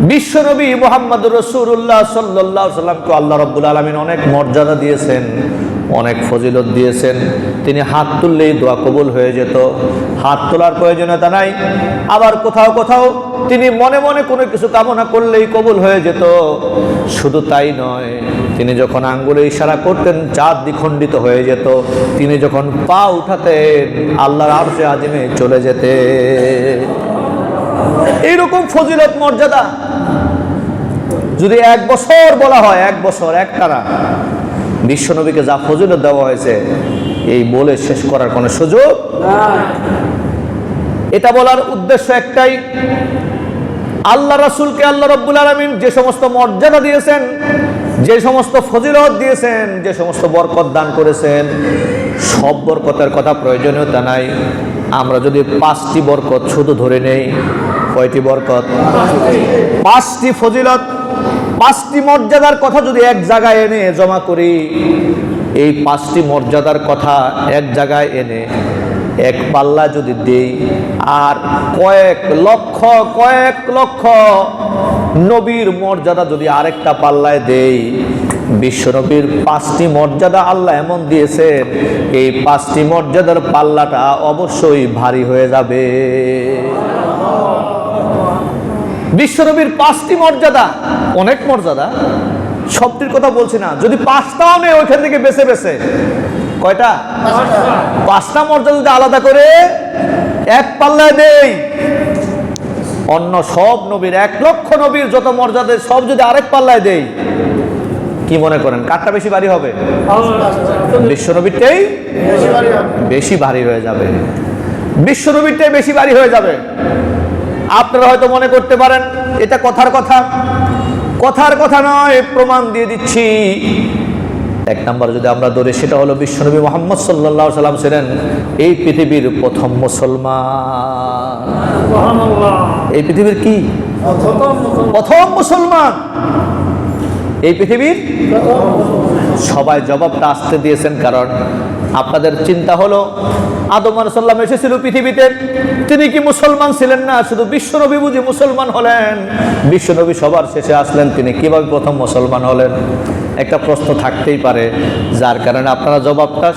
বিশ্বনবী মোহাম্মদ রসুল্লাহ সাল্লাহ সাল্লামকে আল্লাহ রব্বুল আলমিন অনেক মর্যাদা দিয়েছেন, অনেক ফজিলত দিয়েছেন। তিনি হাত তুললেই দোয়া কবুল হয়ে যেত। হাত তোলার প্রয়োজনীয়তা নাই। আবার কোথাও কোথাও তিনি মনে মনে কোনো কিছু কামনা করলেই কবুল হয়ে যেত। শুধু তাই নয়, তিনি যখন আঙ্গুলে ইশারা করতেন, চাঁদ দ্বিখণ্ডিত হয়ে যেত। তিনি যখন পা উঠাতেন, আল্লাহর আরশে আজিমে চলে যেতে এইরকম ফজিলত মর্যাদা। যদি এক বছর বলা হয়, এক বছর, এক তারা বিশ্বনবীকে যা ফজিলত দেওয়া হয়েছে, এই বলে শেষ করার কোনো সুযোগ এটা বলার উদ্দেশ্য একটাই, আল্লাহ রাসুলকে আল্লাহ রব্বুল আলমিন যে সমস্ত মর্যাদা দিয়েছেন, যে সমস্ত ফজিলত দিয়েছেন, যে সমস্ত বরকত দান করেছেন, সব বরকতের কথা প্রয়োজনীয়তা নাই। আমরা যদি পাঁচটি বরকত শুধু ধরে নেই, কয়টি বরকত? পাঁচটি ফজিলত, পাঁচটি মর্যাদার কথা যদি এক জায়গায় এনে জমা করি, এই পাঁচটি মর্যাদার কথা এক জায়গায় এনে এক পাল্লা যদি দেই, আর কয়েক লক্ষ কয়েক লক্ষ নবীর মর্যাদা যদি আরেকটা পাল্লায় দেই বিশ্বনবীর পাঁচটি মর্যাদা আল্লাহ এমন দিয়েছেন এই পাঁচটি মর্যাদার পাল্লাটা অবশ্যই ভারী হয়ে যাবে। বিশ্বনবীর পাঁচটি মর্যাদা, অনেক মর্যাদা, সবটির কথা বলছি না, যদি পাঁচটাও নেই ওইখান থেকে বেছে বেছে। কয়টা? পাঁচটা মর্যাদা যদি আলাদা করে, এক পাল্লায় দেই, অন্য সব নবীর, এক লক্ষ নবীর যত মর্যাদা, সব যদি আরেক পাল্লায় দেই কি মনে করেন? কারটা বেশি ভারী হবে? বিশ্বনবীরটাই বেশি ভারী হয়ে যাবে। বিশ্বনবীরটাই বেশি ভারী হয়ে যাবে। আপনারা হয়তো মনে করতে পারেন এটা কথার কথা। কথার কথা নয় প্রমাণ দিয়ে দিচ্ছি। এক নাম্বার যদি আমরা ধরি সেটা হলো বিশ্বনবী মোহাম্মদ সাল্লাহ সাল্লাম ছিলেন এই পৃথিবীর প্রথম মুসলমান। এই পৃথিবীর কি? প্রথম মুসলমান। এই পৃথিবীর সবাই জবাবটা আসতে দিয়েছেন, কারণ আপনাদের চিন্তা হলো, আদম সাল্লাম এসেছিল পৃথিবীতে। তিনি কি মুসলমান ছিলেন না? শুধু বিশ্বনবী বুঝি মুসলমান হলেন। বিশ্বনবী সবার শেষে আসলেন, তিনি কীভাবে প্রথম মুসলমান হলেন? একটা প্রশ্ন থাকতেই পারে, যার কারণে আপনারা জবাবটা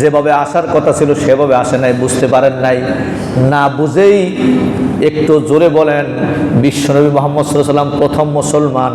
যেভাবে আসার কথা ছিল সেভাবে আসে নাই, বুঝতে পারেন নাই। না বুঝেই একটু জোরে বলেন বিশ্বনবী মোহাম্মদ সাল্লাম প্রথম মুসলমান।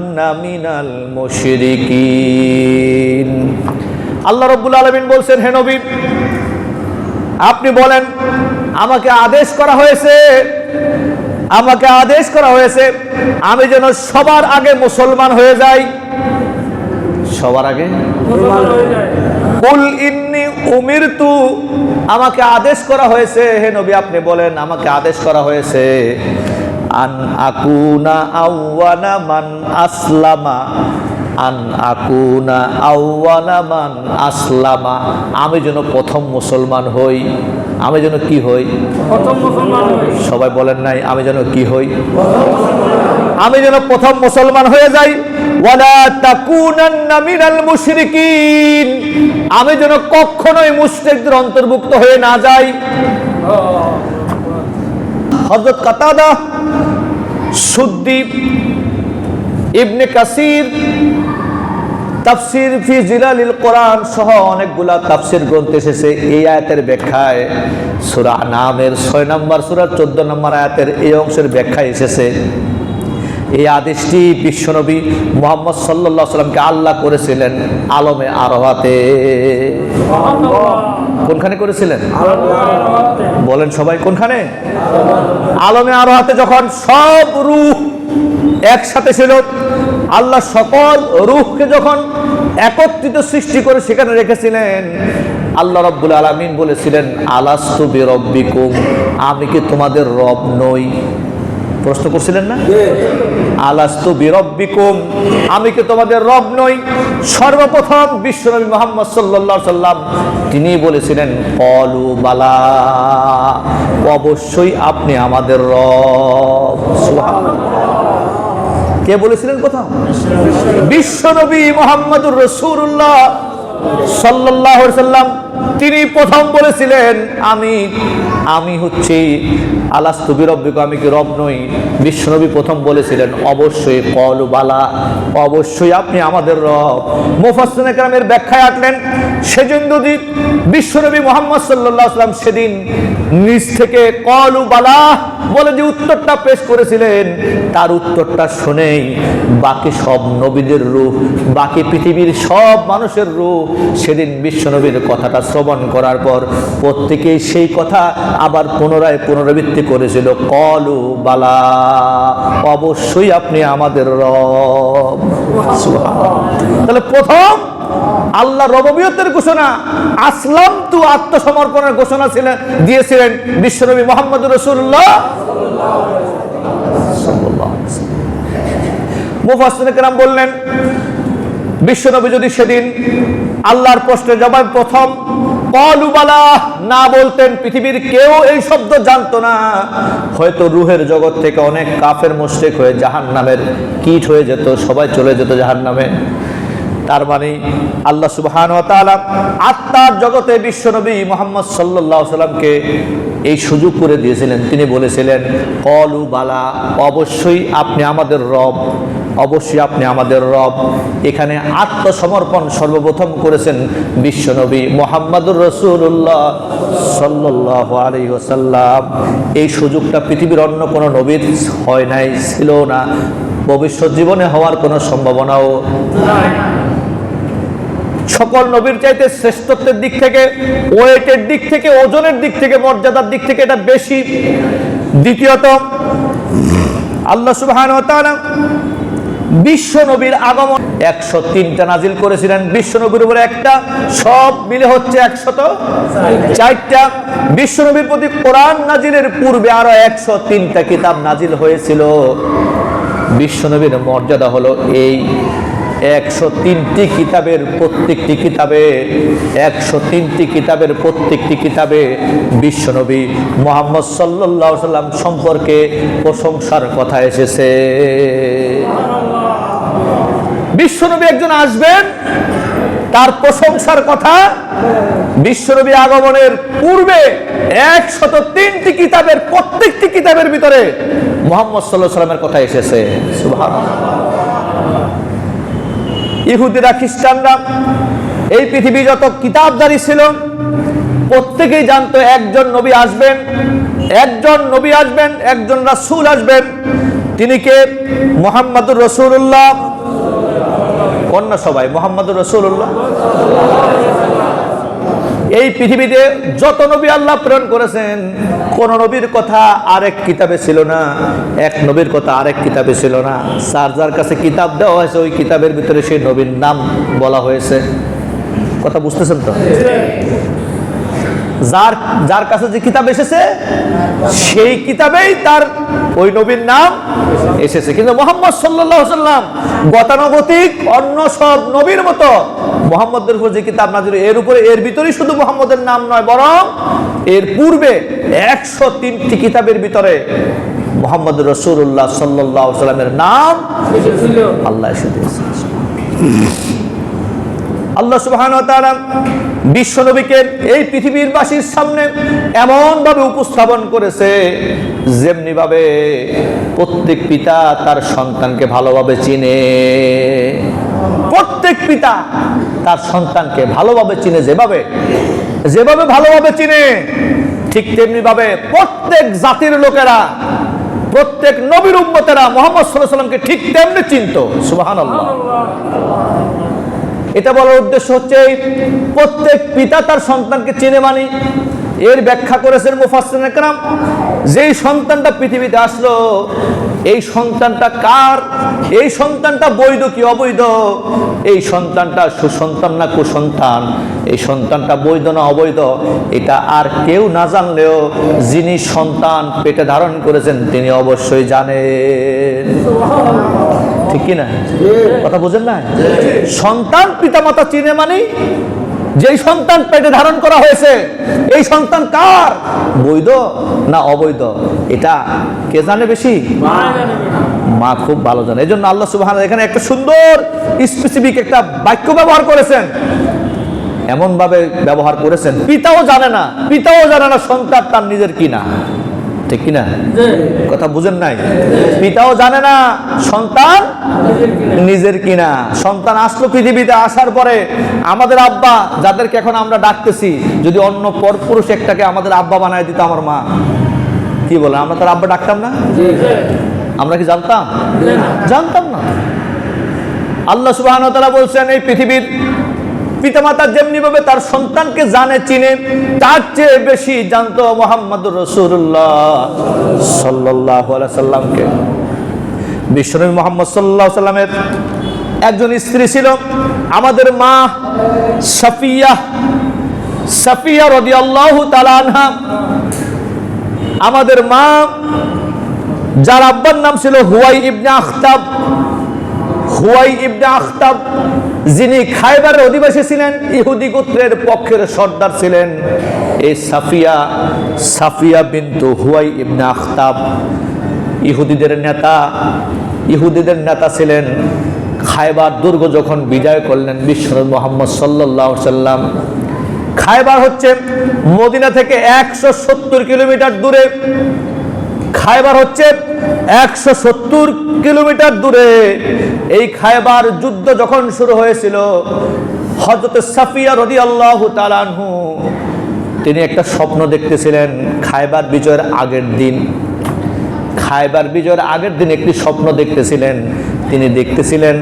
মিনাল মুশরিকিন। আল্লাহ রব্বুল আলমিন বলছেন হে নবী আপনি বলেন আমাকে আদেশ করা হয়েছে আমাকে আদেশ করা হয়েছে আমি যেন সবার আগে মুসলমান হয়ে যাই। সবার আগে? উমিরতু আমাকে আদেশ করা হয়েছে। হে নবী আপনি বলেন আমাকে আদেশ করা হয়েছে আন আকুনা আউয়ানা মান আসলামা। আন আকুনা আউয়ানা মান আসলামা। আমি যেন প্রথম মুসলমান হই আমি যেন কি হই? প্রথম মুসলমান। সবাই বলেন নাই আমি যেন কি হই? আমি যেন প্রথম মুসলমান হয়ে যাই। ওয়ালা তাকুনান্না মিনাল মুশরিকিন। আমি যেন কখনোই মুশরিকদের অন্তর্ভুক্ত হয়ে না যাই। হযরত কাতাদা সুদ্দি ইবনে কাসির, তাফসির ফি জিলালিল কোরআন সহ অনেকগুলা তাফসির গ্রন্থ এসেছে। এই আয়াতের ব্যাখ্যায় সূরা নামের ছয় নম্বর সূরার চোদ্দ নম্বর আয়াতের এই অংশের ব্যাখ্যা এসেছে। এই আদেশটি বিশ্বনবী মোহাম্মদ সাল্লাহ সাল্লামকে আল্লাহ করেছিলেন আলমে আরহাতে কোনখানে করেছিলেন? বলেন সবাই কোনখানে? আলমে আরও হাতে যখন সব রূহ একসাথে ছিল, আল্লাহ সকল রূহকে যখন একত্রিত সৃষ্টি করে সেখানে রেখেছিলেন, আল্লাহ রব্বুল আলমিন বলেছিলেন, আলাস্তু বেরব্বিকুম, আমি কি তোমাদের রব নই? প্রশ্ন করছিলেন না? আলাস্তু বিরব্বিকুম। আমি কি তোমাদের রব নই? সর্বপ্রথম বিশ্বনবী মোহাম্মদ আলাইহি সাল্লাম তিনি বলেছিলেন, কলু বালা, অবশ্যই আপনি আমাদের রব। কে বলেছিলেন কোথাও বিশ্বনবী মোহাম্মদুর রসুল্লাহ সাল্লাহ সাল্লাম। তিনি প্রথম বলেছিলেন, আমি আমি হচ্ছি আলাস্তু বিরব্বিক, আমি কি রব নই? বিশ্বনবী প্রথম বলেছিলেন, অবশ্যই, কলু বালা, অবশ্যই আপনি আমাদের রব। মুফাসসির কেরামের ব্যাখ্যায় আটলেন সেদিন যদি বিশ্বনবী মোহাম্মদ সাল্লাহ সাল্লাম সেদিন নিজ থেকে কলু বালা বলে যে উত্তরটা পেশ করেছিলেন, তার উত্তরটা শুনেই বাকি সব নবীদের রূপ, বাকি পৃথিবীর সব মানুষের রূপ সেদিন বিশ্বনবীর কথাটা শ্রবণ করার পর প্রত্যেকেই সেই কথা আবার পুনরায় পুনরাবৃত্তি করেছিল। কলু বালা, অবশ্যই আপনি আমাদের রব। তাহলে প্রথম আল্লাহ রববিয়তের ঘোষণা আসলাম তু আত্মসমর্পণের ঘোষণা ছিলেন, দিয়েছিলেন বিশ্বনবী মোহাম্মদ রসুল্লাহ মুফাসসির কেরাম বললেন বিশ্বনবী যদি সেদিন আল্লাহর প্রশ্নের জবাব প্রথম কলুবালা না বলতেন, পৃথিবীর কেউ এই শব্দ জানতো না। হয়তো রুহের জগৎ থেকে অনেক কাফের মোশরেক হয়ে জাহান নামের কীট হয়ে যেত, সবাই চলে যেত জাহান নামে তার মানে আল্লাহ সুবহান আত্মার জগতে বিশ্বনবী মোহাম্মদ সাল্লাল্লাহু সাল্লামকে এই সুযোগ করে দিয়েছিলেন। তিনি বলেছিলেন, কলু বালা, অবশ্যই আপনি আমাদের রব, অবশ্যই আপনি আমাদের রব। এখানে আত্মসমর্পণ সর্বপ্রথম করেছেন বিশ্বনবী মোহাম্মদুর রসুল্লাহ সাল্লাহ আলী ওসাল্লাম এই সুযোগটা পৃথিবীর অন্য কোনো নবীর হয় নাই, ছিল না। ভবিষ্যৎ জীবনে হওয়ার কোনো সম্ভাবনাও সকল নবীর চাইতে শ্রেষ্ঠত্বের দিক থেকে, ওয়েটের দিক থেকে, ওজনের দিক থেকে, মর্যাদার দিক থেকে এটা বেশি। দ্বিতীয়ত, আল্লাহ সুবহান বিশ্ব নবীর আগমন। একশো তিনটা নাজিল করেছিলেন বিশ্ব নবীর উপরে একটা, সব মিলে হচ্ছে একশত চারটা। বিশ্ব নবীর প্রতি কোরআন নাজিলের পূর্বে আরও একশো তিনটা কিতাব নাজিল হয়েছিল। বিশ্ব নবীর মর্যাদা হলো এই একশো তিনটি কিতাবের প্রত্যেকটি কিতাবে, একশো তিনটি কিতাবের প্রত্যেকটি কিতাবে বিশ্বনবী মোহাম্মদ সাল্লাহ সাল্লাম সম্পর্কে প্রশংসার কথা এসেছে। বিশ্বনবী একজন আসবেন, তার প্রশংসার কথা বিশ্বনবী আগমনের পূর্বে একশত তিনটি কিতাবের প্রত্যেকটি কিতাবের ভিতরে মোহাম্মদ সাল্লাহ সাল্লামের কথা এসেছে। সুবহানাল্লাহ। ইহুদিরা, খ্রিস্টানরা, এই পৃথিবী যত কিতাবদারি ছিল, প্রত্যেকেই জানতো একজন নবী আসবেন, একজন নবী আসবেন, একজন রাসুল আসবেন। তিনি কে? মোহাম্মদুর রসুল্লাহ অন্য সবাই, মোহাম্মদুর রসুল্লাহ এই পৃথিবীতে যত নবী আল্লাহ প্রেরণ করেছেন, কোন নবীর কথা আরেক কিতাবে ছিল না। এক নবীর কথা আরেক কিতাবে ছিল না। যার যার কাছে কিতাব দেওয়া হয়েছে, ওই কিতাবের ভিতরে সেই নবীর নাম বলা হয়েছে। কথা বুঝতেছেন তো? যার যার কাছে যে কিতাব এসেছে, সেই কিতাবেই তার ওই নবীর নাম এসেছে। কিন্তু মোহাম্মদ সাল্লাহ সাল্লাম গতানুগতিক অন্য সব নবীর মতো মোহাম্মদের উপর যে কিতাব নাজির এর উপরে, এর ভিতরেই শুধু মোহাম্মদের নাম নয়, বরং এর পূর্বে একশো তিনটি কিতাবের ভিতরে মোহাম্মদ রসুল্লাহ সাল্লাহ সাল্লামের নাম আল্লাহ আল্লাহ সুবহান বিশ্ব নবীকে এই পৃথিবীর বাসীর সামনে এমন ভাবে উপস্থাপন করেছে যেমনি ভাবে প্রত্যেক পিতা তার সন্তানকে ভালোভাবে চিনে। প্রত্যেক পিতা তার সন্তানকে ভালোভাবে চিনে, যেভাবে যেভাবে ভালোভাবে চিনে, ঠিক তেমনি ভাবে প্রত্যেক জাতির লোকেরা, প্রত্যেক নবীর উম্মতেরা মোহাম্মদ সাল্লামকে ঠিক তেমনি চিনত। সুবহানাল্লাহ। এটা বলার উদ্দেশ্য হচ্ছে প্রত্যেক পিতা তার সন্তানকে চিনে মানি। এর ব্যাখ্যা করেছেন মুফাসসির একরাম যেই সন্তানটা পৃথিবীতে আসলো এই সন্তানটা কার? এই সন্তানটা বৈধ কি অবৈধ? এই সন্তানটা সুসন্তান না কুসন্তান? এই সন্তানটা বৈধ না অবৈধ? এটা আর কেউ না জানলেও যিনি সন্তান পেটে ধারণ করেছেন তিনি অবশ্যই জানেন। ঠিক কি না? কথা বুঝেন না সন্তান পিতামাতা চিনে মানে যেই সন্তান পেটে ধারণ করা হয়েছে, এই সন্তান কার? বৈধ না অবৈধ? এটা কে জানে বেশি? মা খুব ভালো জানে। এই জন্য আল্লাহ সুবাহ এখানে একটা সুন্দর স্পেসিফিক একটা বাক্য ব্যবহার করেছেন। এমন ভাবে ব্যবহার করেছেন। পিতাও জানে না, পিতাও জানে না সন্তান তার নিজের কিনা। ঠিক কিনা? কথা বুঝেন নাই? পিতাও জানে না সন্তান নিজের কিনা। সন্তান আসলো পৃথিবীতে আসার পরে আমাদের আব্বা যাদেরকে এখন আমরা ডাকতেছি যদি অন্য পরপুরুষ একটাকে আমাদের আব্বা বানায় দিত আমার মা কি বলে? আমরা তার আব্বা ডাকতাম না? আমরা কি জানতাম? জানতাম না। আল্লাহ সুবাহ বলছেন এই পৃথিবীর পিতামাতা যেমনি ভাবে তার সন্তানকে জানে, চিনে, তার চেয়ে বেশি জানতো মোহাম্মদ রসুল্লাহ সাল্লাহ সাল্লামকে বিশ্বনবী মোহাম্মদ সাল্লাহ সাল্লামের একজন স্ত্রী ছিল, আমাদের মা সাফিয়া সাফিয়া রদি আল্লাহ তালানহা আমাদের মা, যার আব্বার নাম ছিল হুয়াই ইবনে আখতাব। হুয়াই ইবনে আখতাব, যিনি খাইবারের অধিবাসী ছিলেন, ইহুদি গোত্রের পক্ষের সর্দার ছিলেন। এই Safiyya Safiyya bint Huyayy ibn Akhtab, ইহুদিদের নেতা ইহুদিদের নেতা ছিলেন। খাইবার দুর্গ যখন বিজয় করলেন বিশ্বনবী মোহাম্মদ সাল্লাহ সাল্লাম খাইবার হচ্ছে মদিনা থেকে একশো সত্তর কিলোমিটার দূরে খাইবার হচ্ছে একশো সত্তর কিলোমিটার দূরে। এই খায়বার যুদ্ধ যখন শুরু হয়েছিল হজরত সাফিয়া রদি আল্লাহ তালানহু তিনি একটা স্বপ্ন দেখতেছিলেন খায়বার বিজয়ের আগের দিন। খায়বার বিজয়ের আগের দিন একটি স্বপ্ন দেখতেছিলেন তিনি দেখতেছিলেন,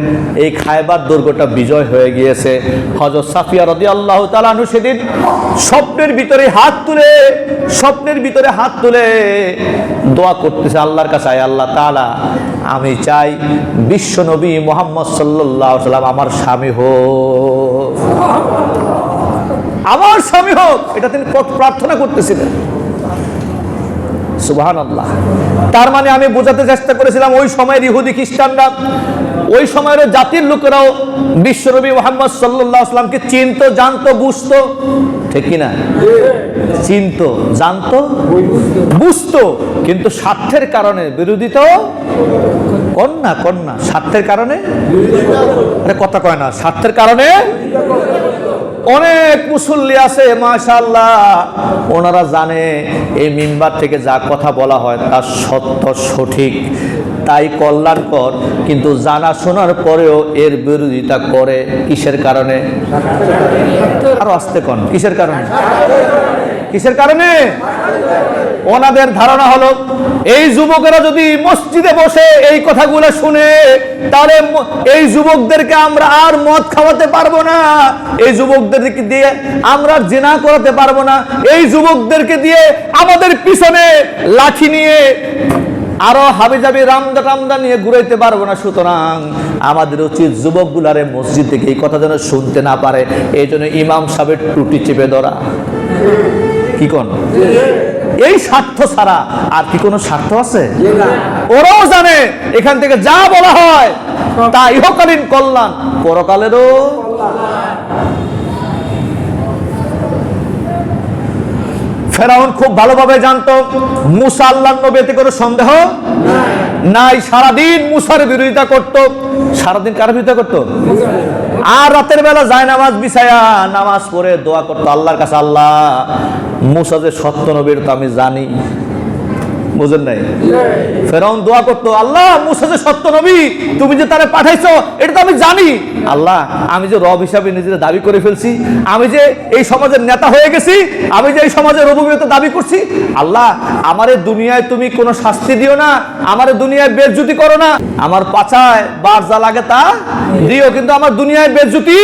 এই খায়বার দুর্গটা বিজয় হয়ে গিয়েছে। হজরত সাফিয়া রদি আল্লাহ তালানহু সেদিন স্বপ্নের ভিতরে হাত তুলে, স্বপ্নের ভিতরে হাত তুলে দোয়া করতেছে, আল্লাহর কাছে আল্লাহ তালা আমি চাই বিশ্ব নবী মোহাম্মদ সাল্লাহ সাল্লাম আমার স্বামী হোক। আমার স্বামী হোক। এটা তিনি প্রার্থনা করতেছিলেন। তার মানে আমি বোঝাতে চেষ্টা করেছিলাম ওই সময়ের ইহুদি খ্রিস্টানরা, ওই সময়ের জাতির লোকেরাও বিশ্বনবী মোহাম্মদ সাল্লাহ চিনতো, জানতো, বুঝতো। ঠিক কিনা? চিনতো, জানতো, বুঝতো। কিন্তু স্বার্থের কারণে বিরোধিতা কন্যা কন্যা স্বার্থের কারণে? কথা কয় না, স্বার্থের কারণে অনেক মুসল্লি আছে মাশাল্লাহ ওনারা জানে এই মিম্বার থেকে যা কথা বলা হয় তা সত্য সঠিক। তাই কল্যাণকর, কিন্তু জানা শোনার পরেও এর বিরোধিতা করে কিসের কারণে? আরও আসতে কন, কিসের কারণে? কিসের কারণে? ওনাদের ধারণা হলো, এই যুবকেরা যদি মসজিদে বসে এই কথাগুলো শুনে, তাহলে এই যুবকদেরকে আমরা আর মদ খাওয়াতে পারব না। এই যুবকদেরকে দিয়ে আমরা জেনা করাতে পারব না। এই যুবকদেরকে দিয়ে আমাদের পিছনে লাঠি নিয়ে আরও হাবি যাবি রামদা টামদা নিয়ে ঘুরাইতে পারব না, সুতরাং আমাদের উচিত যুবকগুলারে মসজিদ থেকে এই কথা যেন শুনতে না পারে। এই জন্য ইমাম সাহেবের টুটি চেপে ধরা। কি কোন? এই স্বার্থ ছাড়া আর কি কোনো স্বার্থ আছে? ওরাও জানে, এখান থেকে যা বলা হয় তা ইহকালীন কল্যাণ। পরকালেরও ফেরাউন খুব ভালোভাবে জানতো, মুসা আল্লাহ নবীতে কোনো সন্দেহ নাই। সারাদিন মুসার বিরোধিতা করত। সারাদিন কার বিরোধিতা করত? আর রাতের বেলা যায় নামাজ বিছায়া, নামাজ পড়ে দোয়া করতো আল্লাহর কাছে, আল্লাহ, মুসা যে সত্য নবীর তো আমি জানি। বুঝেন নাই? ফেরাউন দোয়া করতো আল্লাহ মুসা যে সত্য নবী তুমি যে তারে পাঠাইছো এটা তো আমি জানি। আল্লাহ আমি যে রব হিসাবে নিজের দাবি করে ফেলছি আমি যে এই সমাজের নেতা হয়ে গেছি আমি যে এই সমাজের রবীয়তা দাবি করছি আল্লাহ আমারে দুনিয়ায় তুমি কোনো শাস্তি দিও না আমারে দুনিয়ায় বেজ্জুতি করো না। আমার পাছায় বার যা লাগে তা দিও কিন্তু আমার দুনিয়ায় বেজ্জুতি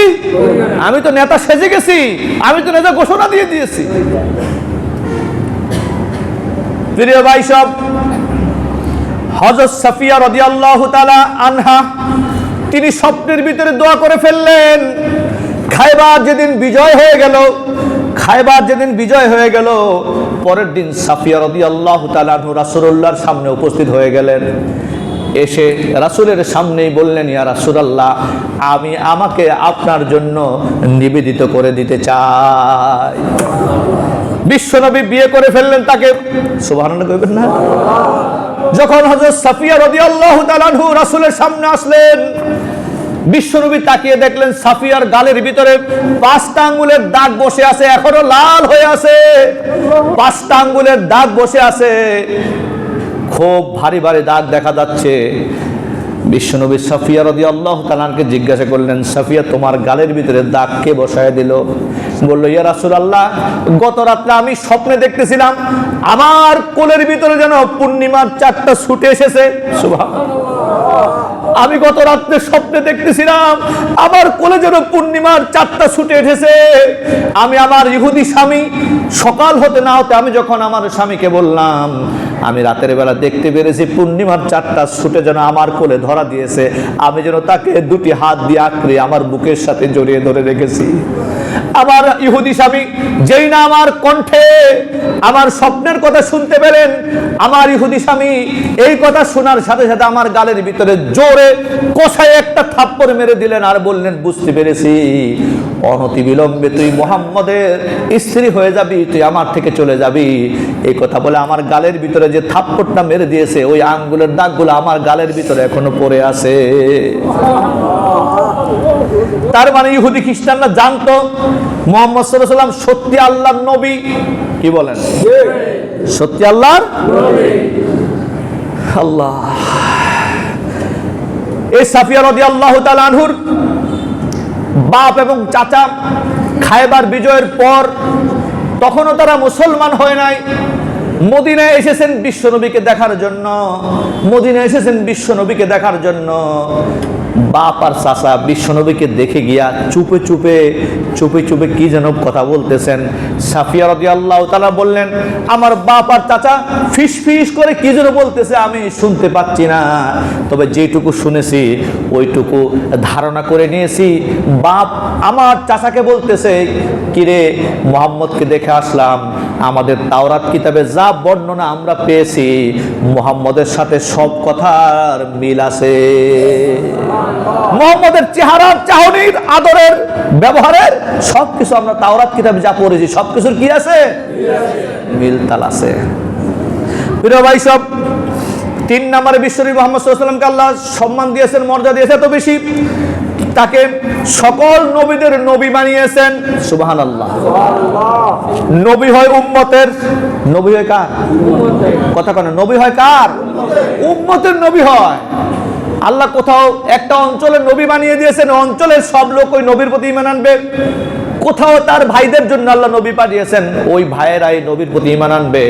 আমি তো নেতা সেজে গেছি আমি তো নেতা ঘোষণা দিয়ে দিয়েছি। প্রিয় ভাই সব হজরত সাফিয়া রাদিয়াল্লাহু তাআলা আনহা, তিনি স্বপ্নের ভিতরে দোয়া করে ফেললেন, খাইবার যেদিন বিজয় হয়ে গেল, খাইবার যেদিন বিজয় হয়ে গেল, পরের দিন সাফিয়া রাদিয়াল্লাহু তাআলা আনহু রাসূলুল্লাহর সামনে উপস্থিত হয়ে গেলেন। এসে রাসূলের সামনেই বললেন, ইয়া রাসূলুল্লাহ, আমি আমাকে আপনার জন্য নিবেদিত করে দিতে চাই। বিশ্বনবী বিয়ে করে ফেললেন তাকে। না। যখন হযরত সাফিয়া রাদিয়াল্লাহু তাআলা আনহু রাসূলের সামনে আসলেন, বিশ্বনবী তাকিয়ে দেখলেন সাফিয়ার গালের ভিতরে পাঁচটা আঙ্গুলের দাগ বসে আছে, এখনও লাল হয়ে আছে। পাঁচটা আঙ্গুলের দাগ বসে আছে। খুব ভারী ভারী দাগ দেখা যাচ্ছে। বিশ্বনবী সাফিয়া রদি আল্লাহ তালানকে জিজ্ঞাসা করলেন, সাফিয়া, তোমার গালের ভিতরে দাগ কে বসায় দিল? বলল, ইয়া রাসুল আল্লাহ গত রাত্রে আমি স্বপ্নে দেখতেছিলাম, আমার কোলের ভিতরে যেন পূর্ণিমার চারটা ছুটে এসেছে। সুভা আমি গত রাত্রে স্বপ্নে দেখতেছিলাম, আমার কোলে যেন পূর্ণিমার চারটা ছুটে উঠেছে আমি আমার ইহুদি স্বামী, সকাল হতে না হতে আমি যখন আমার স্বামীকে বললাম, আমি রাতের বেলা দেখতে পেরেছি পূর্ণিমার চারটা ছুটে যেন আমার কোলে ধরা দিয়েছে। আমি যেন তাকে দুটি হাত দিয়ে আঁকড়ে আমার বুকের সাথে জড়িয়ে ধরে রেখেছি। আমার ইহুদি স্বামী, যেই না আমার কণ্ঠে আমার স্বপ্নের কথা শুনতে পেলেন, আমার ইহুদি স্বামী এই কথা শোনার সাথে সাথে আমার গালের ভিতরে জোরে কষায় একটা থাপ্পড় মেরে দিলেন আর বললেন বুঝতে পেরেছি। অনতি বিলম্বে তুই মোহাম্মদের স্ত্রী হয়ে যাবি তুই আমার থেকে চলে যাবি। এই কথা বলে আমার গালের ভিতরে যে থাপ্পড়টা মেরে দিয়েছে ওই আঙ্গুলের দাগগুলো আমার গালের ভিতরে এখনও পড়ে আছে। তার মানে ইহুদি খ্রিস্টানরা জানতো মোহাম্মদ সাল্লাম সত্যি আল্লাহর নবী। কি বলেন? সত্যি আল্লাহর আল্লাহ। এই সাফিয়া রদি আল্লাহ আনহুর বাপ এবং চাচা খায়বার বিজয়ের পর তখনও তারা মুসলমান হয় নাই। মদিনায় এসেছেন বিশ্বনবীকে দেখার জন্য। মদিনায় এসেছেন বিশ্বনবীকে দেখার জন্য। বাপ আর চাচা বিশ্বনবীকে দেখে গিয়া চুপে চুপে চুপে চুপে কি যেন কথা বলতেছেন। সাফিয়া রদি আল্লাহ তালা বললেন, আমার বাপ আর চাচা ফিস ফিস করে কি যেন বলতেছে আমি শুনতে পাচ্ছি না। তবে যেটুকু শুনেছি, ওইটুকু ধারণা করে নিয়েছি। বাপ আমার চাচাকে বলতেছে, কিরে মোহাম্মদকে দেখে আসলাম আমাদের তাওরাত কিতাবে যা বর্ণনা আমরা পেয়েছি, মোহাম্মদের সাথে সব কথার মিল আছে। মোহাম্মদের চেহারার, চাহনির, আদরের, ব্যবহারের সবকিছু আমরা তাওরাত কিতাবে যা পড়েছি, সবকিছুর কি আছে? মিল তাল আছে। প্রিয় ভাই সব, তিন নম্বরে বিশ্বনবী মোহাম্মদ সাল্লামকে আল্লাহ সম্মান দিয়েছেন, মর্যাদা দিয়েছে এত বেশি। তাকে সকল নবীদের নবী বানিয়েছেন। সুবাহান আল্লাহ নবী হয় উম্মতের, নবী হয় কার? কথা কেন, নবী হয় কার? উম্মতের নবী হয়। আল্লাহ কোথাও একটা অঞ্চলের নবী বানিয়ে দিয়েছেন, অঞ্চলের সব লোক ওই নবীর প্রতি ইমান আনবে। কোথাও তার ভাইদের জন্য আল্লাহ নবী পাঠিয়েছেন, ওই ভাইয়েরাই নবীর প্রতি ইমান আনবে।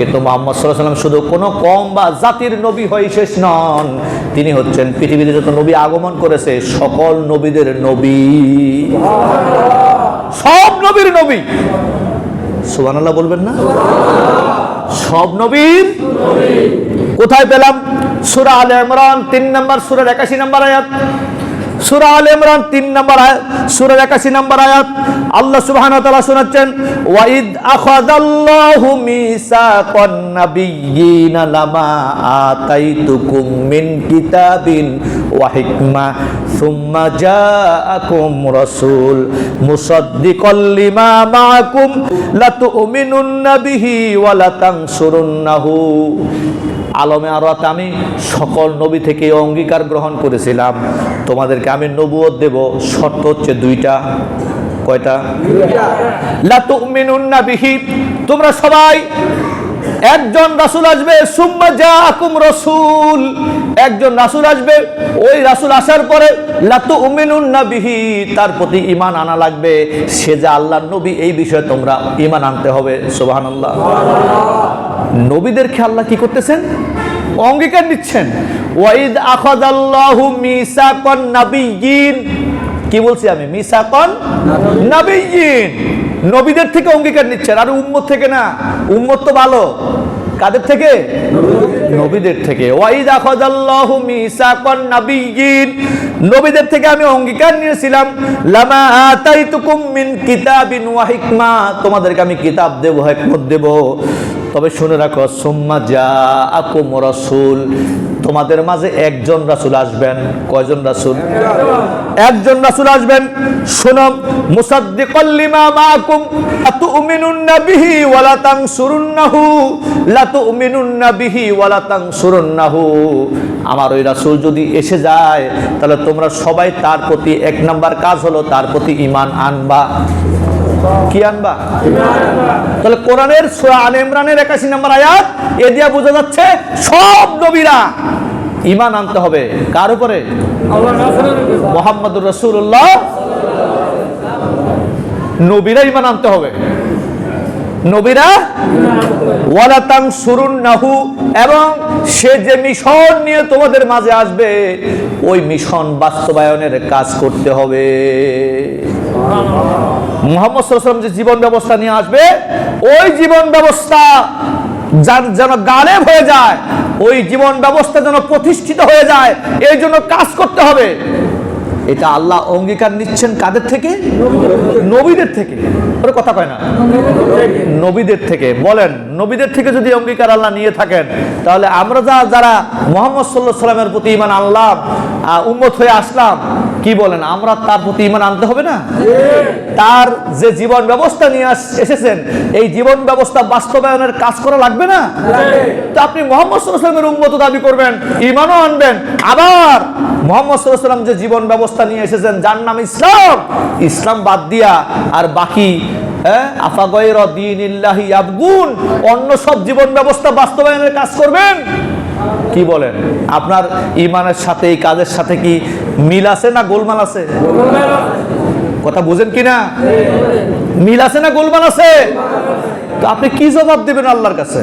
কিন্তু মোহাম্মদ সাল্লাম শুধু কোনো কম বা জাতির নবী হয়ে শেষ নন। তিনি হচ্ছেন পৃথিবীতে যত নবী আগমন করেছে, সকল নবীদের নবী। সব নবীর নবী। সুবহানাল্লাহ বলবেন না? সব নবীর কোথায় পেলাম? সুরা আল ইমরান, তিন নম্বর, সুরার একাশি নম্বর আয়াত। সুরা আল ইমরান তিন নম্বর আয়াত সুরার একাশি নম্বর আয়াত। আল্লাহ সুবহানাহু ওয়া তাআলা শোনাচ্ছেন, ওয়াইদ আখাযাল্লাহু মিসাকান নাবিয়্যিনা লামা আতাইতুকুম মিন কিতাবিন ওয়া হিকমা, সুম্মা জাআকুম রাসূল মুসাদ্দিকাল লিমা মাআকুম লাতুমিনুন্না বিহি ওয়া লাতানসুরুন্নাহু আলমে আরত আমি সকল নবী থেকে অঙ্গীকার গ্রহণ করেছিলাম। তোমাদেরকে আমি নবুয়ত দেব শর্ত হচ্ছে দুইটা। কয়টা? লাতুমিনুন্না বিহি তোমরা সবাই একজন রাসুল আসবে, সুম্মা জাআকুম রসুল। একজন রাসুল আসবে, ওই রাসূল আসার পরে লাতু উমিনুন্না বিহি তার প্রতি ঈমান আনা লাগবে। সে যে আল্লাহর নবী, এই বিষয়ে তোমরা ঈমান আনতে হবে, সুবহানাল্লাহ। নবীদেরকে আল্লাহ কি করতেছেন? অঙ্গীকার নিচ্ছেন ওয়াইদ আখাযাল্লাহু মিসাকান নাবিয়্যিন। কি বলছি আমি? মিসাকান নাবিয়্যিন। নবীদের থেকে অঙ্গীকার নিচ্ছেন, আর উম্মত থেকে না। উম্মত তো ভালো। কাদের থেকে? নবীদের থেকে। নবীদের থেকে আমি অঙ্গীকার নিয়েছিলাম, লামা আতাইতুকুম মিন কিতাবিন ওয়া হিকমা। তোমাদেরকে আমি কিতাব দেব, হিকমত দেব। তবে শুনে রাখো, সুম্মা জাআকুম রাসূল। তোমাদের মাঝে একজন রাসুল আসবেন। কয়জন রাসুল? একজন রাসুল আসবেন। শোনো, মুসাদ্দিকাল লিমা মাআকুম, আতুমিনুন্না বিহি ওয়া লা তানসুরুন্নাহু লা তুমিনুন্না বিহি ওয়া লা তানসুরুন্নাহু। আমার ওই রাসূল যদি এসে যায়, তাহলে তোমরা সবাই তার প্রতি এক নাম্বার কাজ হলো তার প্রতি ঈমান আনবা। কি আনবা? তাহলে কোরআনের আলে ইমরানের 81 নম্বর আয়াত, এ দিয়া বোঝা যাচ্ছে সব নবীরা ইমান আনতে হবে। কার উপরে? মোহাম্মদুর রসুল্লাহ নবীরা ইমান আনতে হবে। নবীরা ওয়ালাতাং সুরুন নাহু এবং সে যে মিশন নিয়ে তোমাদের মাঝে আসবে, ওই মিশন বাস্তবায়নের কাজ করতে হবে। মোহাম্মদ সাল্লাল্লাহু যে জীবন ব্যবস্থা নিয়ে আসবে ওই জীবন ব্যবস্থা যার- যেন গালেব হয়ে যায় ওই জীবন ব্যবস্থা যেন প্রতিষ্ঠিত হয়ে যায় এই জন্য কাজ করতে হবে। এটা আল্লাহ অঙ্গীকার নিচ্ছেন কাদের থেকে? নবীদের থেকে। ওরা কথা কয় না। নবীদের থেকে। বলেন নবীদের থেকে যদি অঙ্গীকার আল্লাহ নিয়ে থাকেন তাহলে আমরা যা যারা মোহাম্মদ সাল্লাহ সাল্লামের প্রতি ইমান আনলাম আহ, উম্মত হয়ে আসলাম কি বলেন, আমরা তার প্রতি ইমান আনতে হবে না? তার যে জীবন ব্যবস্থা নিয়ে এসেছেন, এই জীবন ব্যবস্থা বাস্তবায়নের কাজ করা লাগবে না? তো আপনি মোহাম্মদ সাল্লাহ সাল্লামের উম্মত দাবি করবেন ইমানও আনবেন। আবার মোহাম্মদ যে জীবন ব্যবস্থা নিয়ে এসেছেন, যার নাম ইসলাম ইসলাম বাদ দিয়া আর বাকি আফাগয়ের দিনিল্লাহি আবগুন অন্য সব জীবন ব্যবস্থা বাস্তবায়নের কাজ করবেন। কি বলেন? আপনার ইমানের সাথে এই কাজের সাথে কি মিল আছে না গোলমাল আছে? কথা বুঝেন কি না? মিল আছে না গোলমাল আছে? তো আপনি কি জবাব দেবেন আল্লাহর কাছে?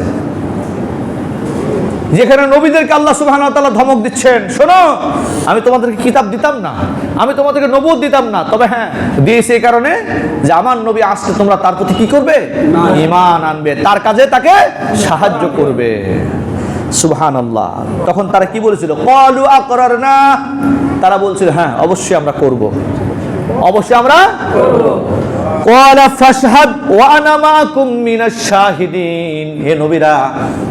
যেখানে নবীদেরকে আল্লাহ তাআলা ধমক দিচ্ছেন শোনো আমি তোমাদেরকে কিতাব দিতাম না আমি তোমাদেরকে নবুয়ত দিতাম না তবে হ্যাঁ দিয়েছি এই কারণে যে আমার নবী আসলে তোমরা তার প্রতি কি করবে? ইমান আনবে তার কাজে তাকে সাহায্য করবে। আল্লাহ তখন তারা কি বলেছিল? কলু আকরার না তারা বলছিল হ্যাঁ অবশ্যই আমরা করব। অবশ্যই আমরা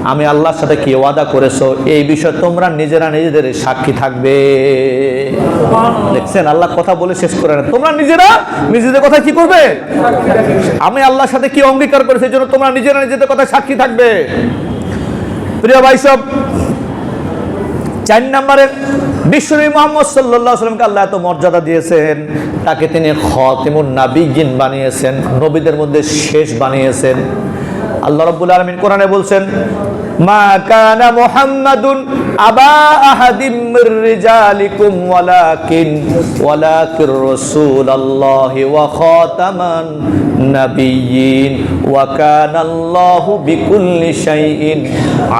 আমি আল্লাহর সাথে কি ওয়াদা করেছ? এই বিষয়ে তোমরা নিজেরা নিজেদের সাক্ষী থাকবে। দেখছেন, আল্লাহ কথা বলে শেষ করে না। তোমরা নিজেরা নিজেদের কথা কি করবে? আমি আল্লাহর সাথে কি অঙ্গীকার করেছি? জন্য তোমরা নিজেরা নিজেদের কথা সাক্ষী থাকবে। প্রিয় ভাই সব, চার নম্বরের বিশ্বনবী মোহাম্মদ সাল্লাহ সাল্লামকে আল্লাহ এত মর্যাদা দিয়েছেন, তাকে তিনি খতিমুন নাবিগিন বানিয়েছেন, নবীদের মধ্যে শেষ বানিয়েছেন। আল্লাহ রাব্বুল আলমিন কোরআনে বলছেন ওয়ালাকিন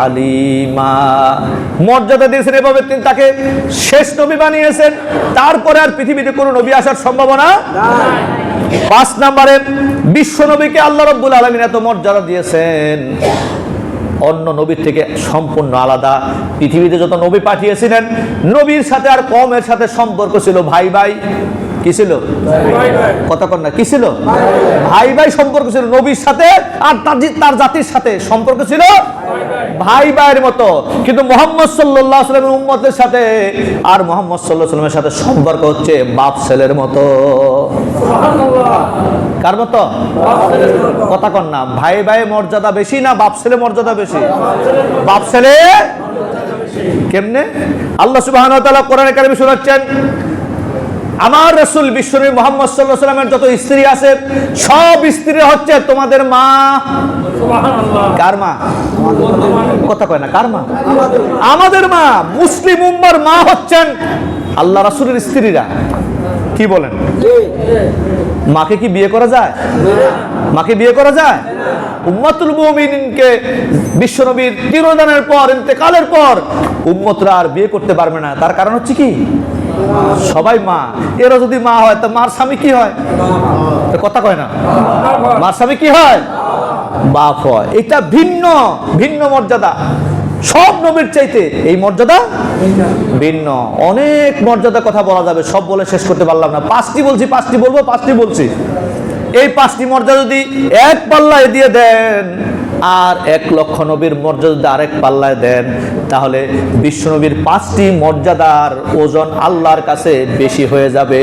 আলিমা। মর্যাদা দিয়েছেন এভাবে তিনি তাকে শেষ নবী বানিয়েছেন, তারপরে আর পৃথিবীতে কোনো নবী আসার সম্ভাবনা পাঁচ নম্বরে, বিশ্ব নবীকে আল্লাহ রব্বুল আলমিন এত মর্যাদা দিয়েছেন। অন্য নবীর থেকে সম্পূর্ণ আলাদা। পৃথিবীতে যত নবী পাঠিয়েছিলেন, নবীর সাথে আর কমের সাথে সম্পর্ক ছিল ভাই ভাই। কি ছিল? কথা না, কি ছিল? ভাই ভাই সম্পর্ক ছিল নবীর সাথে আর তার তার জাতির সাথে সম্পর্ক ছিল ভাই ভাইয়ের মতো। কিন্তু মোহাম্মদ সাল্লাহ সাল্লামের উম্মতের সাথে আর মোহাম্মদ সাল্লাহ সাল্লামের সাথে সম্পর্ক হচ্ছে বাপ ছেলের মতো কার মতো? কথা কন না। ভাই ভাই মর্যাদা বেশি না বাপ ছেলে মর্যাদা বেশি? বাপ ছেলে কেমনে? আল্লাহ তাআলা কোরআনে কারিমে শোনাচ্ছেন আমার রসুল বিশ্বনবী মোহাম্মদ সাল্লাহ সাল্লামের যত স্ত্রী আছে সব স্ত্রী হচ্ছে তোমাদের মা। কার মা? কথা কয় না কার মা? আমাদের মা। মুসলিম উম্মার মা হচ্ছেন আল্লাহ রাসূলের স্ত্রীরা। কি বলেন? মাকে কি বিয়ে করা যায়? মাকে বিয়ে করা যায়? উম্মাতুল মুমিনিনকে বিশ্বনবীর তিরোদানের পর ইন্তেকালের পর উম্মতরা আর বিয়ে করতে পারবে না। তার কারণ হচ্ছে কি? সবাই মা। এরা যদি মা হয়, তা মার স্বামী কি হয়? কথা কয় না। মার স্বামী কি হয়? বাপ হয়। এটা ভিন্ন ভিন্ন মর্যাদা। সব নবীর চাইতে এই মর্যাদা ভিন্ন। অনেক মর্যাদা কথা বলা যাবে, সব বলে শেষ করতে পারলাম না। পাঁচটি বলছি, পাঁচটি বলব, পাঁচটি বলছি। এই পাঁচটি মর্যাদা যদি এক পাল্লায় দিয়ে দেন আর এক লক্ষ নবীর মর্যাদা যদি আরেক পাল্লায় দেন, তাহলে বিশ্বনবীর পাঁচটি মর্যাদার ওজন আল্লাহর কাছে বেশি হয়ে যাবে।